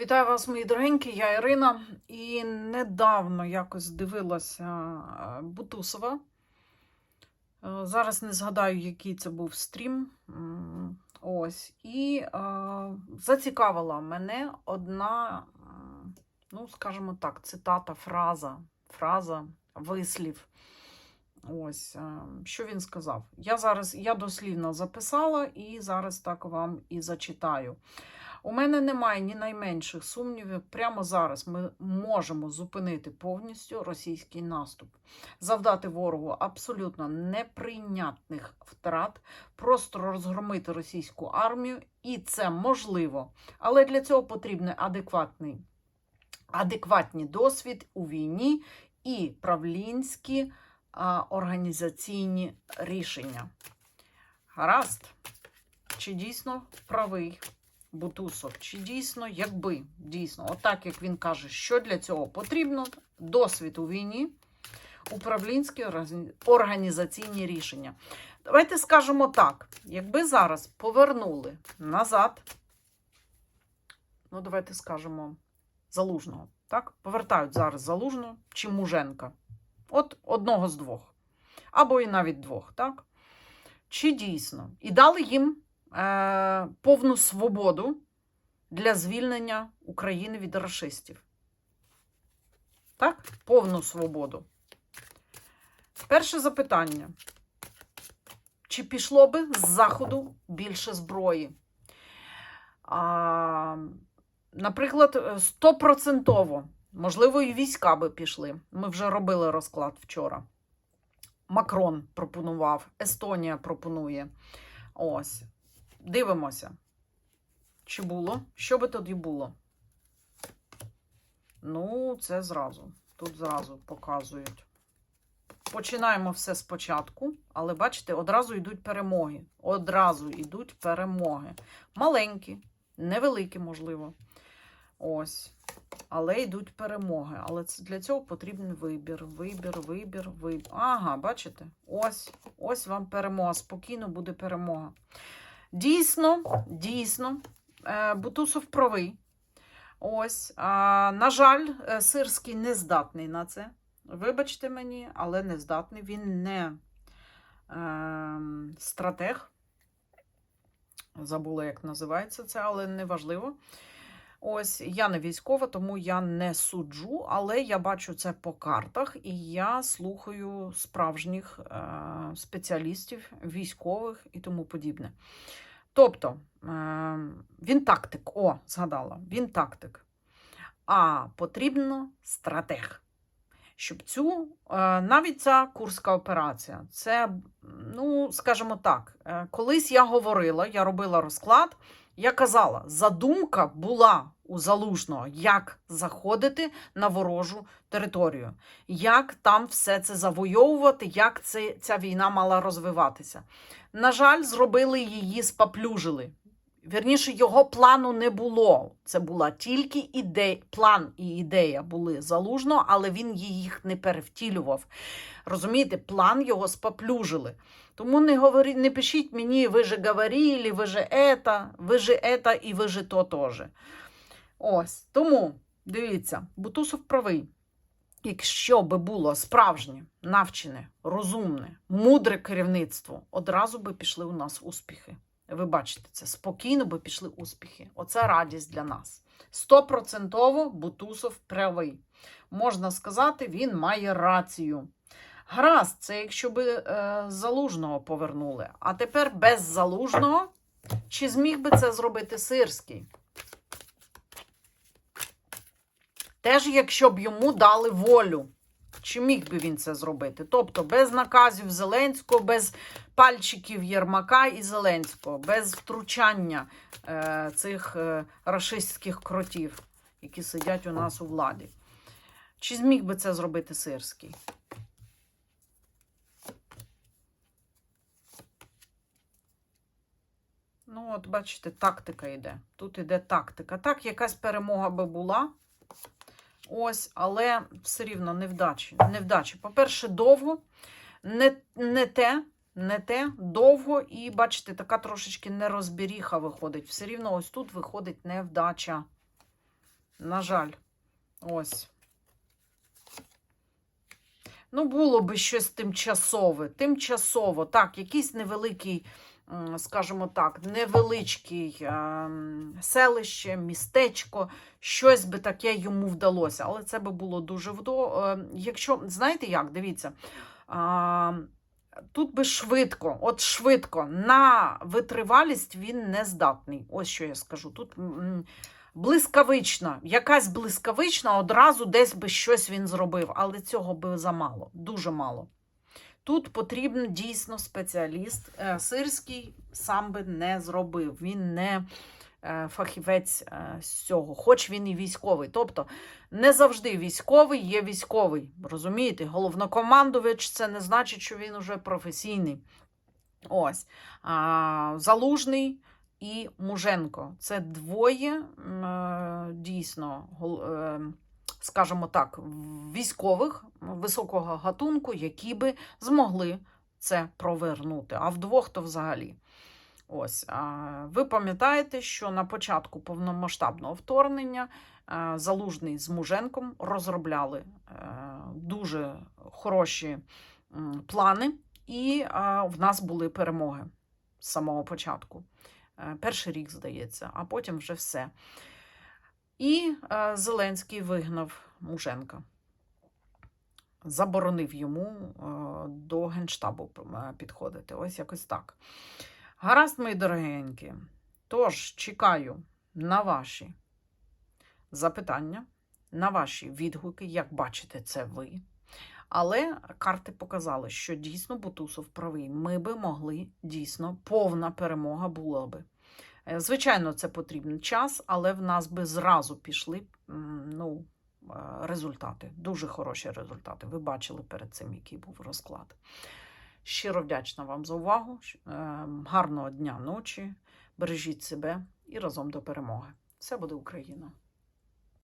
Вітаю вас, мої дорогенькі, я Ірина. І недавно якось дивилася е, Бутусова. Е, Зараз не згадаю, який це був стрім. Ось. І е, зацікавила мене одна, ну, скажімо так, цитата, фраза, фраза, вислів. Ось, е, що він сказав. Я зараз я дослівно записала і зараз так вам і зачитаю. У мене немає ні найменших сумнівів. Прямо зараз ми можемо зупинити повністю російський наступ, завдати ворогу абсолютно неприйнятних втрат, просто розгромити російську армію, і це можливо. Але для цього потрібен адекватний, адекватний досвід у війні і правлінські організаційні рішення. Гаразд, чи дійсно правий? Бутусов, чи дійсно, якби дійсно, отак як він каже, що для цього потрібно, досвід у війні, управлінські організаційні рішення. Давайте скажемо так: якби зараз повернули назад, ну давайте скажемо залужного, так? Повертають зараз залужного чи Муженка. От одного з двох. Або і навіть двох, так? Чи дійсно? І дали їм е, повну свободу для звільнення України від расистів. Так? Повну свободу. Перше запитання. Чи пішло би з Заходу більше зброї? А, наприклад, стопроцентово, можливо, і війська би пішли. Ми вже робили розклад вчора. Макрон пропонував, Естонія пропонує. Ось. Дивимося. Чи було? Що би тоді було? Ну, це зразу. Тут зразу показують. Починаємо все спочатку, але бачите, одразу йдуть перемоги. Одразу йдуть перемоги. Маленькі, невеликі, можливо. Ось. Але йдуть перемоги. Але для цього потрібен вибір. Вибір, вибір, вибір. Ага, бачите? Ось, ось вам перемога. Спокійно буде перемога. Дійсно, дійсно, е, Бутусов правий. Ось, а, на жаль, е, Сирський не здатний на це. Вибачте мені, але не здатний. Він не е, стратег. Забула, як називається це, але не важливо. Ось я не військова, тому я не суджу, але я бачу це по картах і я слухаю справжніх е, спеціалістів, військових і тому подібне. Тобто, е, він тактик, о, згадала, він тактик. А потрібно стратег. Щоб цю, е, навіть ця курська операція, це, ну, скажімо так, е, колись я говорила, я робила розклад, я казала, задумка була у залужного, як заходити на ворожу територію, як там все це завойовувати, як це, ця війна мала розвиватися. На жаль, зробили її, спаплюжили. Вірніше, його плану не було. Це була тільки ідея, план і ідея були залужно, але він їх не перевтілював. Розумієте, план його спаплюжили. Тому не говорі, не пишіть мені, ви же говорили, ви же ета, ви же ета і ви же то теж. Ось. Тому, дивіться, Бутусов правий. Якщо би було справжнє, навчене, розумне, мудре керівництво, одразу би пішли у нас успіхи. Ви бачите це, спокійно би пішли успіхи. Оце радість для нас. Стопроцентово Бутусов правий. Можна сказати, він має рацію. Гаразд, це якщо би е, залужного повернули. А тепер без залужного, чи зміг би це зробити Сирський? Теж, якщо б йому дали волю, чи міг би він це зробити? Тобто без наказів Зеленського, без пальчиків Єрмака і Зеленського, без втручання е, цих е, рашистських кротів, які сидять у нас у владі. Чи зміг би це зробити Сирський? Ну, от, бачите, тактика йде. Тут йде тактика. Так, якась перемога би була. Ось, але все рівно невдачі. невдачі. По-перше, довго, не, не те, не те, довго, і бачите, така трошечки нерозбіріха виходить. Все рівно ось тут виходить невдача. На жаль, ось. Ну, було би щось тимчасове. Тимчасово, так, якийсь невеликий, скажімо так, невеличкий ем, селище, містечко, щось би таке йому вдалося. Але це би було дуже вдо. е, Якщо, знаєте як, дивіться, тут би швидко, от швидко, на витривалість він не здатний. Ось що я скажу. Тут. Блискавична, якась блискавична, одразу десь би щось він зробив, але цього би замало, дуже мало. Тут потрібен дійсно спеціаліст. Е, Сирський сам би не зробив. Він не е, фахівець е, з цього, хоч він і військовий. Тобто не завжди військовий є військовий. Розумієте? Головнокомандувач це не значить, що він уже професійний. Ось. Залужний і Муженко. Це двоє дійсно, гол- е, скажімо так, військових високого гатунку, які би змогли це провернути. А вдвох то взагалі. Ось, ви пам'ятаєте, що на початку повномасштабного вторгнення е, Залужний з Муженком розробляли е, дуже хороші плани, і в нас були перемоги з самого початку. Е, Перший рік, здається, а потім вже все. І е, Зеленський вигнав Муженка. Заборонив йому е, до Генштабу е, підходити. Ось якось так. Гаразд, мої дорогенькі. Тож, чекаю на ваші запитання, на ваші відгуки, як бачите, це ви. Але карти показали, що дійсно Бутусов правий. Ми би могли дійсно повна перемога була би. Е, Звичайно, це потрібен час, але в нас би зразу пішли ну, е, результати. Дуже хороші результати. Ви бачили перед цим, який був розклад. Щиро вдячна вам за увагу. Е, Гарного дня, ночі. Бережіть себе і разом до перемоги. Все буде Україна!